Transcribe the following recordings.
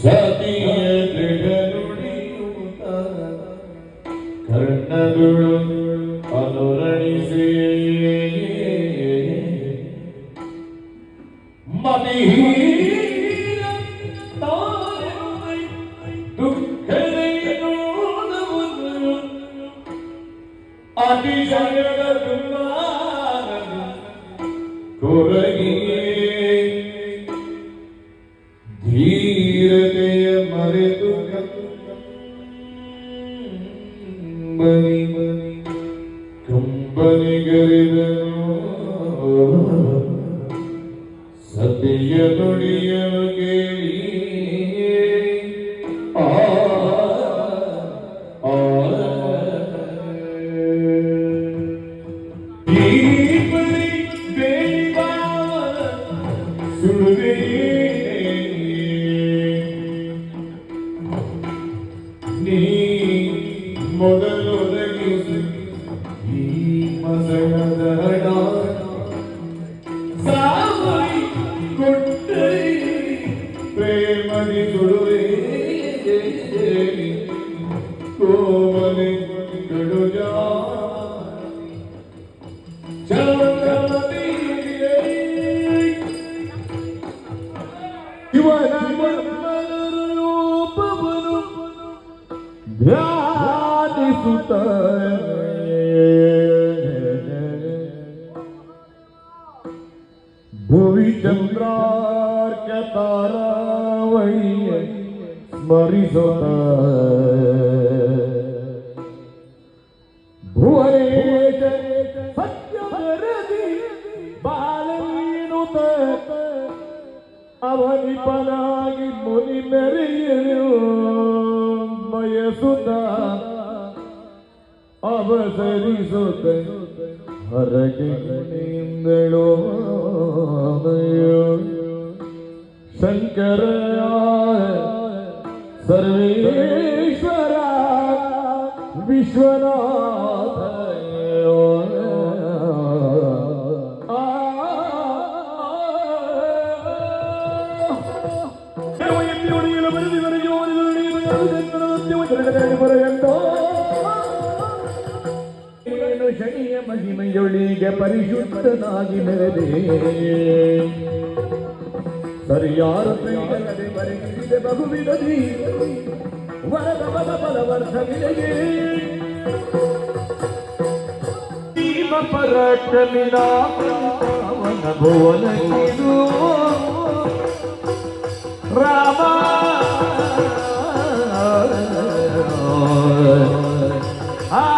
Só tem ಸತಿಯ ನುಡಿಯ ಧ್ಯಾನಿಸುತ್ತ ಭುವಿ ಚಂದ್ರಾರ್ಕ ತಾರಾವಳಿಯ ಸ್ಮರಿಸುತ್ತ ಭುವನೇಶ ಸತ್ಯವರದಿ ಬಾಲವೀನುತ ಅವನಿಪನಾಗಿ ಮುನಿ ಮೆರೆಯಲು ಬಯಸುತ್ತ ಅವಸರಿಸುತ್ತ ಹರಗೆ ನಿಂದಳು ಶಂಕರ ಸರ್ವೇಶ್ವರ ವಿಶ್ವನಾಥ ಮಹಿಮೆಯೊಳಿಗೆ ಪರಿಶುದ್ಧನಾಗಿ ಮೆರೆದೆ ಸರಿಯಾರ ಪ್ರೀತಗದೆ ಬರೆದಿದೆ ಬಹುವಿಧದಿ ವರದ ಬಲ ರಾಮ. ಆ.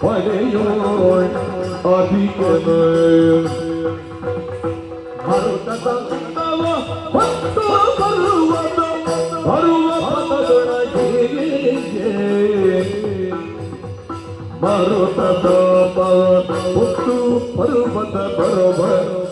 ಪಡೆಯೋಯ್ ಅಧಿಕಮಯ ಭಾರತ ತಂದವ ಭಕ್ತ ಬರುವದ ಬರುವ ಪದದೊಳಗೆ ಭಾರತದ ಹುಟ್ಟು ಪರ್ವತ ಬರುವ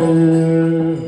Oh.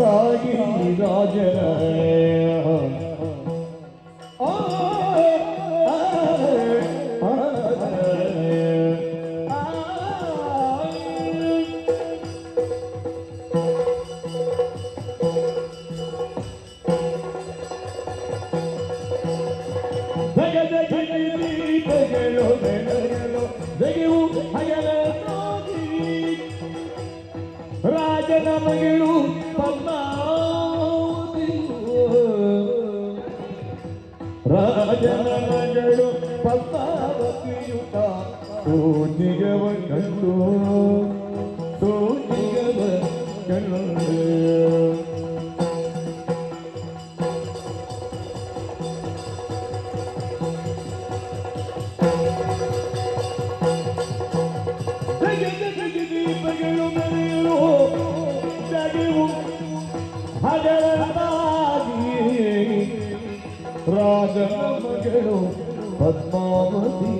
ताई राजन है। ರಾಜನ ಮಗಳು ಪದ್ಮಾವತಿ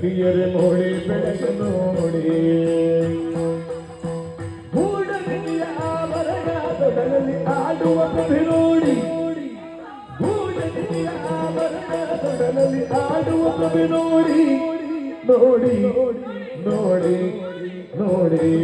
ಸಖಿಯರೆ ಮೋಡಿ ಬೆಳಕು ನೋಡಿ. ಗೂಡನೆಲೆಯ ಆಭರಣದಲ್ಲಿ ಆಡುವ ಕವಿ ನೋಡಿ. ಆಭರಣದಲ್ಲಿ ಆಡುವ ಪ್ರಭೆ ನೋಡಿ ನೋಡಿ ನೋಡಿ ನೋಡಿ.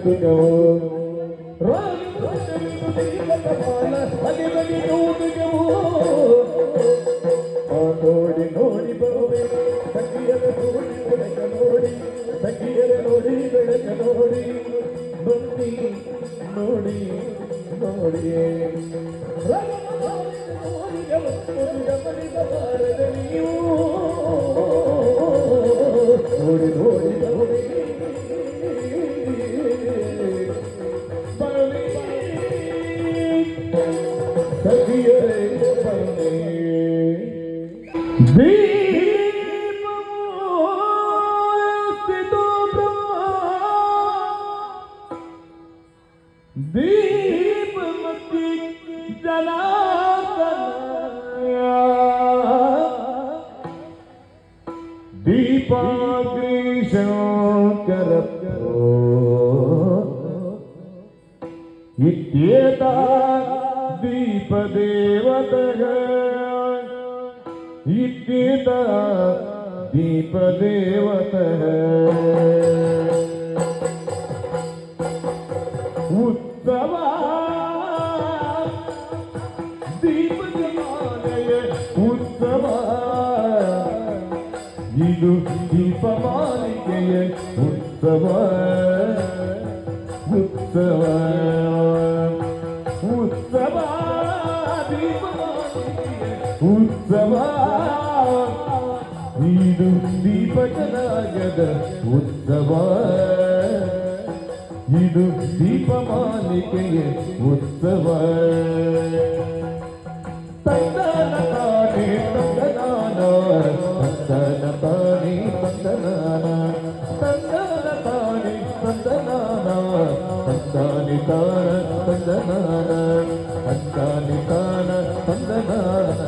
ಆ ನೋಡಿ ನೋಡಿ ಬರುವೆ. ಸಖಿಯರ ನೋಡಿ ಬೆಳಕ ನೋಡಿ, ಸಖಿಯರ ನೋಡಿ ಬೆಳಕ ನೋಡಿ. ಬನ್ನಿ, ನೋಡಿ ನೋಡಿ. ಇತ್ಯೇತ ದೀಪದೇವತಃ ಇತ್ಯೇತ ದೀಪದೇವತಃ ಉತ್ಸವ ದೀಪಜಮಾಲಯ ಉತ್ಸವ ಇದು ದೀಪಮಾಲಿಕೆಯ ಉತ್ಸವ ಉತ್ಸವ ದೀಪಕನಾಗದ ಉತ್ಸವ ಇದು ದೀಪಮಾಲಿಕೆಯ ಉತ್ಸವ ತಂದನ ತಾನೇ ತಂದನಾನ ತಂದನ ತಾನೇ ತಂದನಾನ ತಂದನ ತಾನೇ ತಂದನಾನ ತಂದಾನಿ ತಾನ ತಂದನಾನ ತಂದಾನಿ ತಾನ ತಂದನಾನ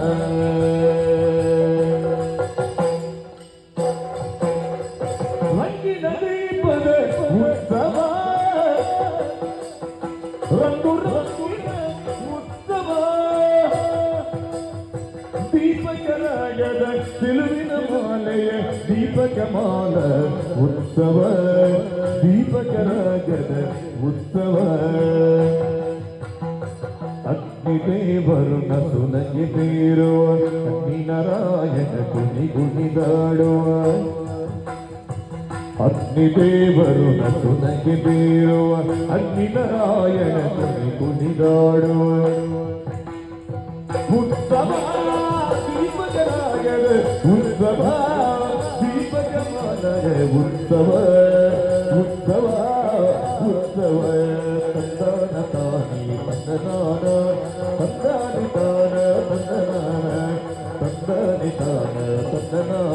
ದೀಪಕ ರಾಜದ ಉತ್ಸವ. ದೀಪಕರಾಗದ ಉತ್ಸವ ಅಗ್ನಿದೇವರು ನಸುನಗೆ ಬೀರುವ ಅಗ್ನಿನಾರಾಯಣ ಕುಣಿ ಕುಣಿದಾಡುವ ಅಗ್ನಿದೇವರು ನಸುನಗೆ ಬೀರುವ ಅಗ್ನಿನಾರಾಯಣ ಕುಣಿ ಕುಣಿದಾಡುವ ಉತ್ಸವ ದೀಪಕರಾಗದ ಉತ್ಸವ ಉತ್ಸವ ಉತ್ಸವ ತಂದಾನ ತಾನಿ ತಂದನಾನ ತಂದಾನಿ ತಾನ ತಂದನಾನ ತಂದಾನಿ ತಾನ ತಂದನಾನ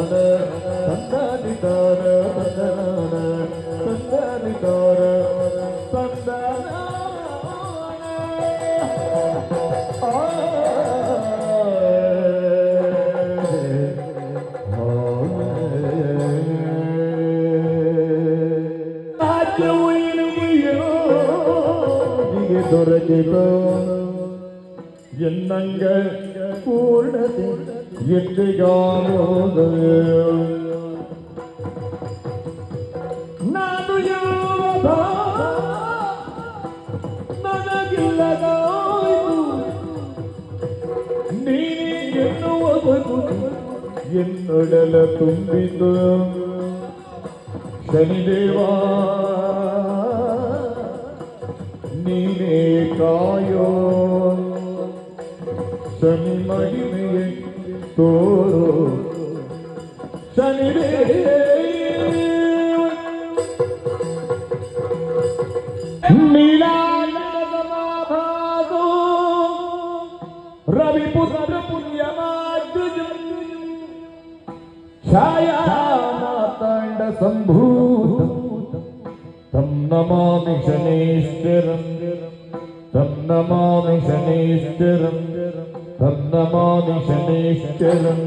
ಎನ್ನೊಡಲ ತುಂಬಿತು ಶನಿದೇವ ನೀನೇ ಕಾಯೋ ಶನಿ ಮಹಿಮೆಯೇ ತೋರೋ ಶನಿದೇವ ನೀಲಾನದಮಾಭಾಗೋ ఛాయామాతాండ సంభూతం తం నమామి శనేశ్వరం తం నమామి శనేశ్వరం తం నమామి శనేశ్వరం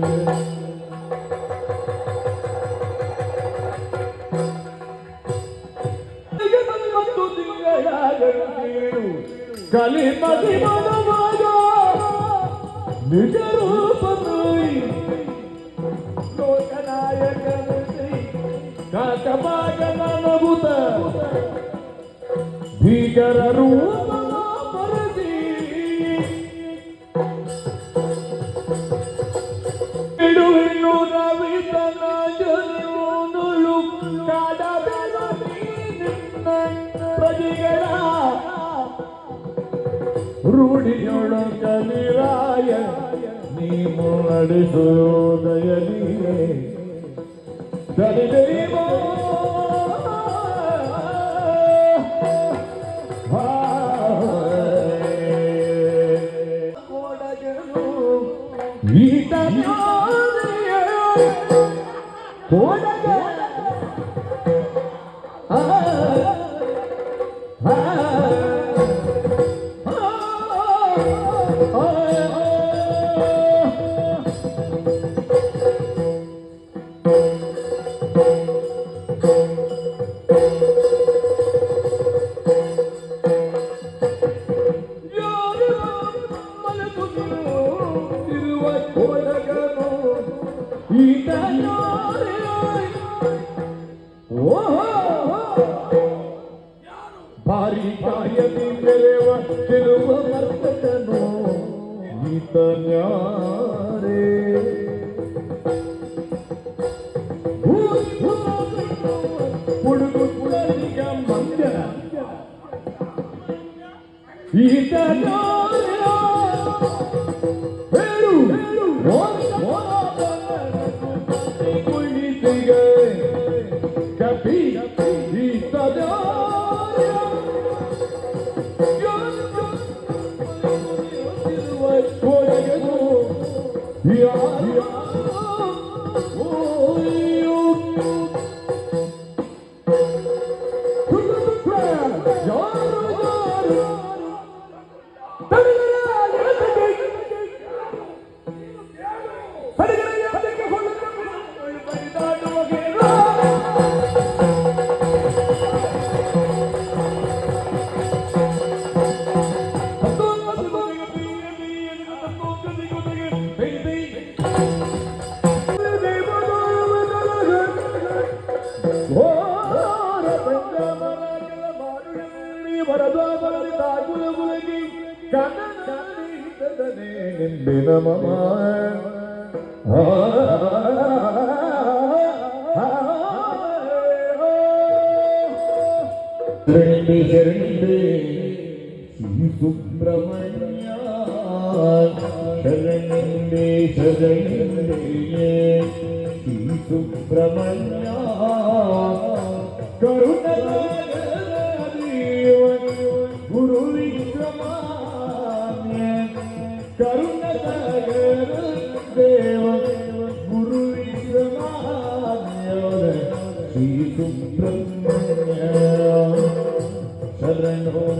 కలిమది మనమాగా నిజరూ ಭೀಕರ ರೂಪ ಬರದಿ ಬಿಡುವಿನ್ನು ರವಿತನ ಜನುಳು ಕಾಡಬೆಲ ಪ್ರಜೆಗಳ. ರೂಢಿಯೊಳಗಲಿರಾಯ ನೀನು ನಡೆಸೋದಯಲಿಯೇ ಸರಿದೇವ Güzel oluyor Shalom.